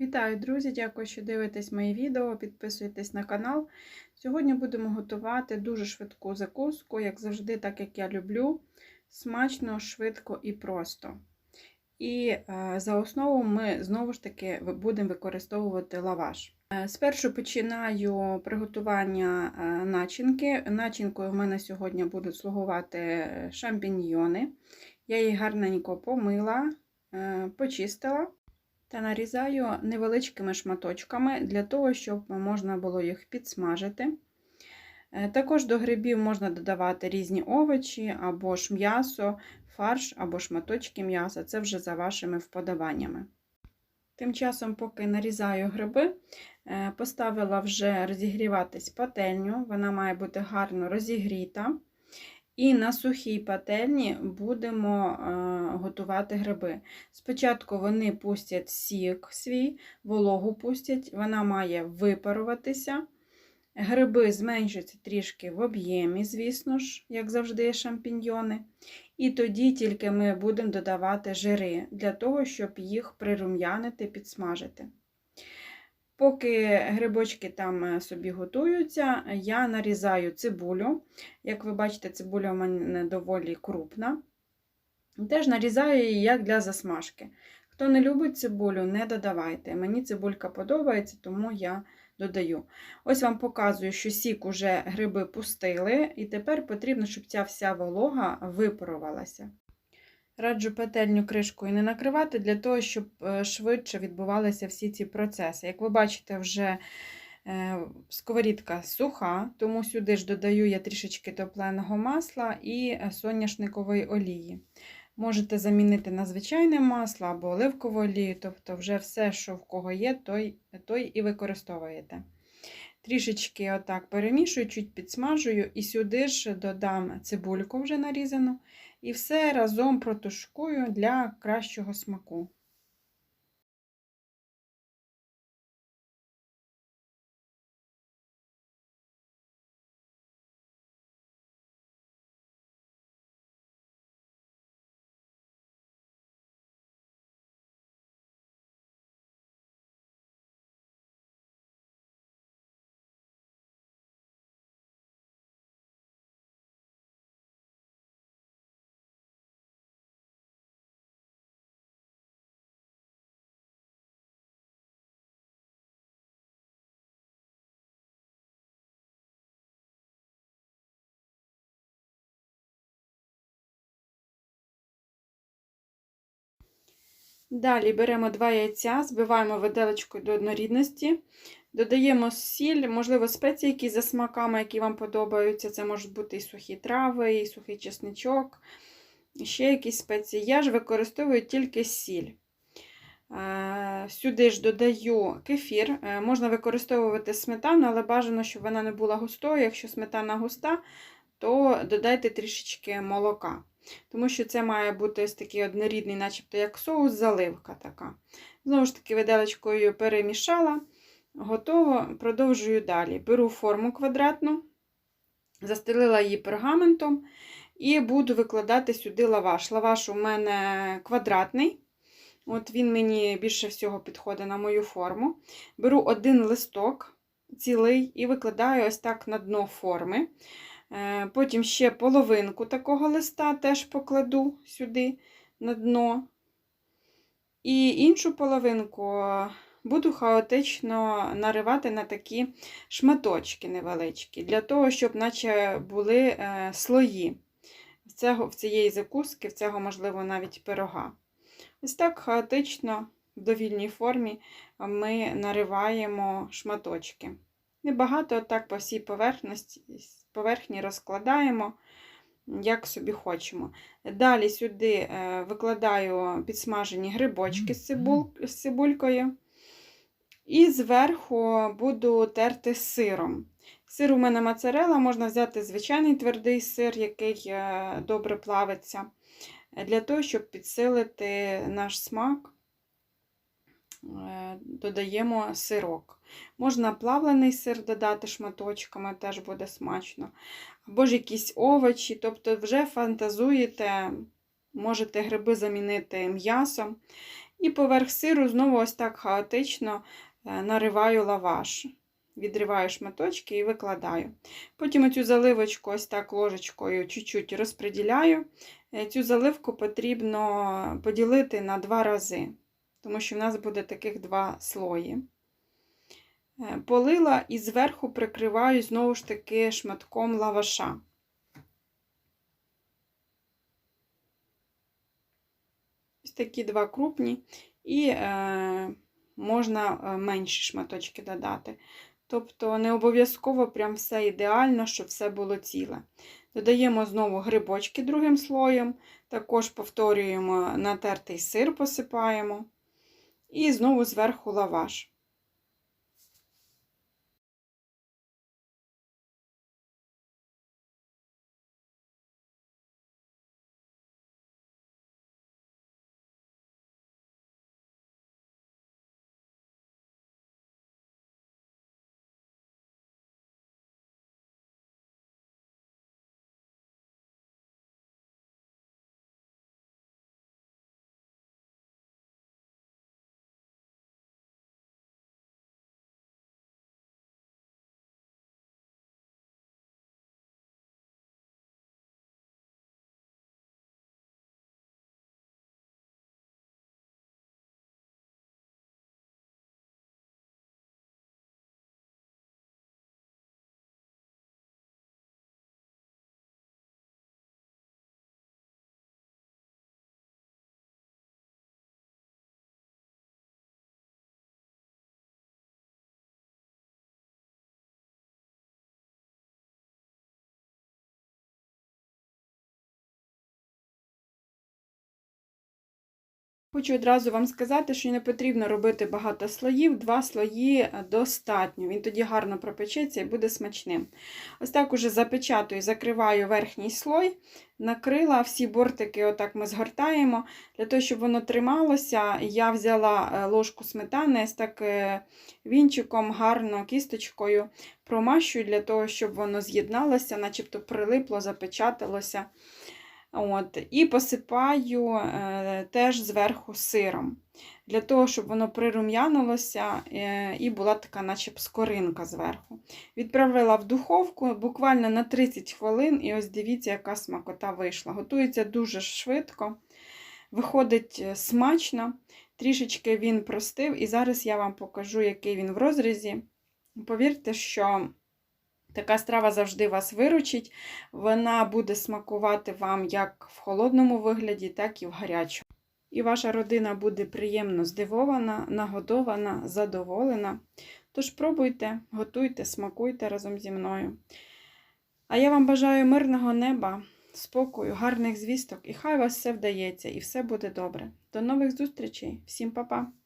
Вітаю, друзі! Дякую, що дивитесь мої відео, підписуєтесь на канал. Сьогодні будемо готувати дуже швидку закуску, як завжди, так як я люблю. Смачно, швидко і просто. І е, за основу ми знову ж таки будемо використовувати лаваш. Е, Спершу починаю приготування е, начинки. Начинкою в мене сьогодні будуть слугувати шампіньйони. Я їх гарненько помила, почистила. Та нарізаю невеличкими шматочками для того, щоб можна було їх підсмажити. Е, Також до грибів можна додавати різні овочі, або ж м'ясо, фарш, або шматочки м'яса. Це вже за вашими вподобаннями. Тим часом, поки нарізаю гриби, е, поставила вже розігріватись пательню. Вона має бути гарно розігріта. І на сухій пательні будемо е, готувати гриби. Спочатку вони пустять сік свій, вологу пустять, вона має випаруватися. Гриби зменшаться трішки в об'ємі, звісно ж, як завжди, шампіньйони. І тоді тільки ми будемо додавати жири для того, щоб їх прирум'янити, підсмажити. Поки грибочки там собі готуються, я нарізаю цибулю. Як ви бачите, цибуля у мене доволі крупна. Теж нарізаю її як для засмажки. Хто не любить цибулю, не додавайте. Мені цибулька подобається, тому я додаю. Ось вам показую, що сік уже гриби пустили, і тепер потрібно, щоб ця вся волога випарувалася. Раджу петельню кришкою не накривати, для того, щоб швидше відбувалися всі ці процеси. Як ви бачите, вже сковорідка суха, тому сюди ж додаю я трішечки топленого масла і соняшникової олії. Можете замінити на звичайне масло або оливкову олію, тобто вже все, що в кого є, той, той і використовуєте. Трішечки отак перемішую, чуть підсмажую, і сюди ж додам цибульку вже нарізану. І все разом протушкую для кращого смаку. Далі беремо два яйця, збиваємо виделочкою до однорідності, додаємо сіль, можливо, спеції, які за смаками, які вам подобаються. Це можуть бути і сухі трави, і сухий чесничок, ще якісь спеції. Я ж використовую тільки сіль. Сюди ж додаю кефір. Можна використовувати сметану, але бажано, щоб вона не була густою. Якщо сметана густа, то додайте трішечки молока. Тому що це має бути ось такий однорідний, начебто як соус, заливка така. Знову ж таки, виделочкою перемішала, готово, продовжую далі. Беру форму квадратну, застелила її пергаментом і буду викладати сюди лаваш. Лаваш у мене квадратний. От Він мені більше всього підходить на мою форму. Беру один листок цілий і викладаю ось так на дно форми. Потім ще половинку такого листа теж покладу сюди на дно. І іншу половинку буду хаотично наривати на такі шматочки невеличкі, для того, щоб наче були слої в, цього, в цієї закуски, в цього, можливо, навіть пирога. Ось так хаотично, в довільній формі ми нариваємо шматочки. Небагато так по всій поверхності поверхні розкладаємо, як собі хочемо. Далі сюди викладаю підсмажені грибочки з, цибуль, з цибулькою. І зверху буду терти сиром. Сир у мене моцарела, можна взяти звичайний твердий сир, який добре плавиться, для того, щоб підсилити наш смак. Додаємо сирок. Можна плавлений сир додати шматочками, теж буде смачно. Або ж якісь овочі, тобто вже фантазуєте, можете гриби замінити м'ясом. І поверх сиру знову ось так хаотично е, нариваю лаваш. Відриваю шматочки і викладаю. Потім оцю заливочку ось так ложечкою чуть-чуть розподіляю. Е, Цю заливку потрібно поділити на два рази, тому що в нас буде таких два слої. Е, Полила і зверху прикриваю знову ж таки шматком лаваша. Ось такі два крупні, і е, можна е, менші шматочки додати. Тобто не обов'язково прям все ідеально, щоб все було ціле. Додаємо знову грибочки другим слоєм, також повторюємо натертий сир, посипаємо, і знову зверху лаваш. Хочу одразу вам сказати, що не потрібно робити багато слоїв, два слої е, достатньо. Він тоді гарно пропечеться і буде смачним. Ось так уже запечатую, закриваю верхній слой, накрила всі бортики, отак ми згортаємо. Для того, щоб воно трималося, я взяла е, ложку сметани, ось так е, вінчиком, гарно кісточкою промащую, для того, щоб воно з'єдналося, начебто прилипло, запечаталося. От, І посипаю е, теж зверху сиром, для того, щоб воно прирум'янилося е, і була така, наче скоринка зверху. Відправила в духовку буквально на 30 хвилин, і ось дивіться, яка смакота вийшла. Готується дуже швидко, виходить е, смачно, трішечки він простив, і зараз я вам покажу, який він в розрізі. Повірте, що. Така страва завжди вас виручить. Вона буде смакувати вам як в холодному вигляді, так і в гарячому. І ваша родина буде приємно здивована, нагодована, задоволена. Тож пробуйте, готуйте, смакуйте разом зі мною. А я вам бажаю мирного неба, спокою, гарних звісток, і хай вас все вдається і все буде добре. До нових зустрічей, всім па-па!